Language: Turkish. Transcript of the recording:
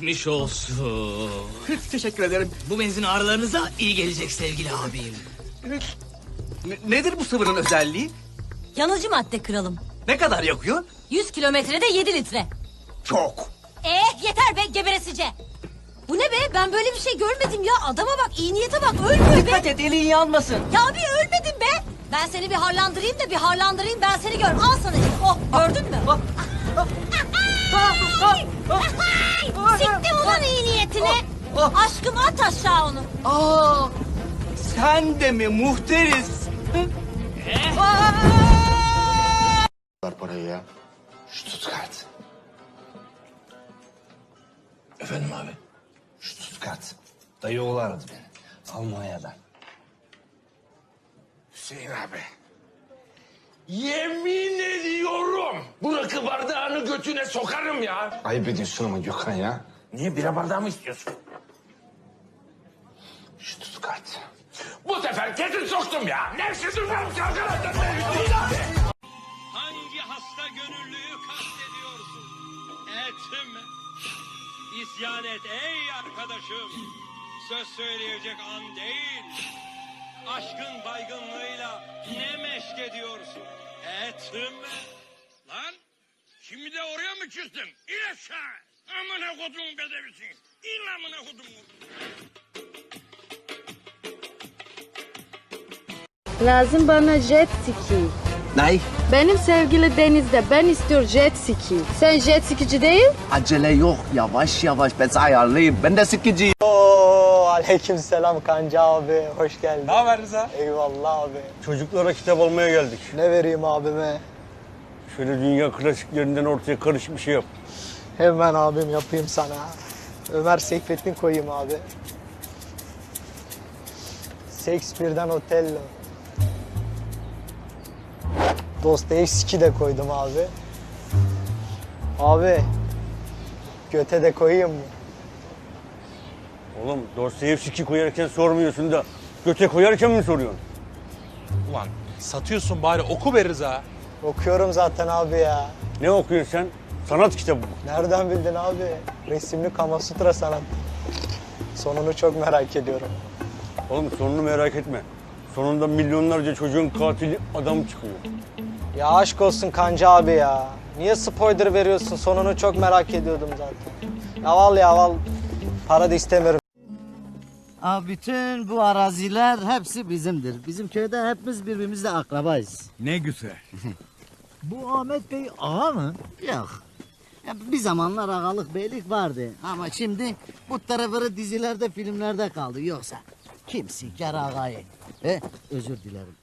Geçmiş olsun. Teşekkür ederim. Bu benzin ağrılarınıza iyi gelecek sevgili abim. Ne- nedir bu sıvının özelliği? Yanıcı madde kralım. Ne kadar yakıyor? 100 kilometrede 7 litre. Çok. Eh yeter be geberesice. Bu ne be ben böyle bir şey görmedim ya. Adama bak iyi niyete bak ölmüyor be. Dikkat et elin yanmasın. Ya bir ölmedin be. Ben seni bir harlandırayım da bir harlandırayım ben seni gör. Al sana. Oh gördün mü? Siktim ulan iyi niyetine. Ah. Aşkım at aşağı onu. Aa, sen de mi muhteriz? Ver parayı ya. Stuttgart. Efendim abi? Stuttgart. Dayı oğlu aradı beni. Almanya'dan. Hüseyin abi. Yemin ediyorum. Bu rakı bardağını götüne sokarım ya. Ayıp ediyorsun ama Gökhan ya. Niye bira bardağı mı istiyorsun? Stuttgart. Bu sefer kesin soktum ya. Nefsi durmam arkadaşlar. Hüseyin abi. Hangi hasta gönüllüyü kastediyorsun? Et mi? İsyan et ey arkadaşım. Söz söyleyecek an değil. Aşkın baygınlığıyla ne meşk ediyorsun? Et mi? Lan şimdi de oraya mı çıktın? İn aşağı. Amına kodumun bedevisin. İn amına kodumun. Lazım bana jet ski. Ney? Benim sevgili denizde ben istiyor jet ski. Sen jet skici değil? Acele yok. Yavaş yavaş ben size ayarlayayım. Ben de sıkıcıyım. Oo, aleyküm selam Kancı abi. Hoş geldin. Ne haber Rıza? Eyvallah abi. Çocuklara kitap almaya geldik. Ne vereyim abime? Şöyle dünya klasiklerinden ortaya karışık bir şey yap. Hemen abim yapayım sana. Ömer Seyfettin koyayım abi. Shakespeare'den Otello. Dostoyevski de koydum abi. Abi, göte de koyayım mı? Oğlum Dostoyevski koyarken sormuyorsun da göte koyarken mi soruyorsun? Ulan satıyorsun bari oku be Rıza. Okuyorum zaten abi ya. Ne okuyorsun sen? Sanat kitabı mı? Nereden bildin abi? Resimli Kama Sutra sanat. Sonunu çok merak ediyorum. Oğlum sonunu merak etme. Sonunda milyonlarca çocuğun katili adam çıkıyor. Ya aşk olsun Kancı abi ya. Niye spoiler veriyorsun? Sonunu çok merak ediyordum zaten. Yaval yaval. Para da istemiyorum. Abi bütün bu araziler hepsi bizimdir. Bizim köyde hepimiz birbirimizle akrabayız. Ne güzel. Bu Ahmet Bey ağa mı? Yok. Ya bir zamanlar ağalık beylik vardı ama şimdi bu tarafları dizilerde filmlerde kaldı yoksa kim siker ağayı? E, özür dilerim.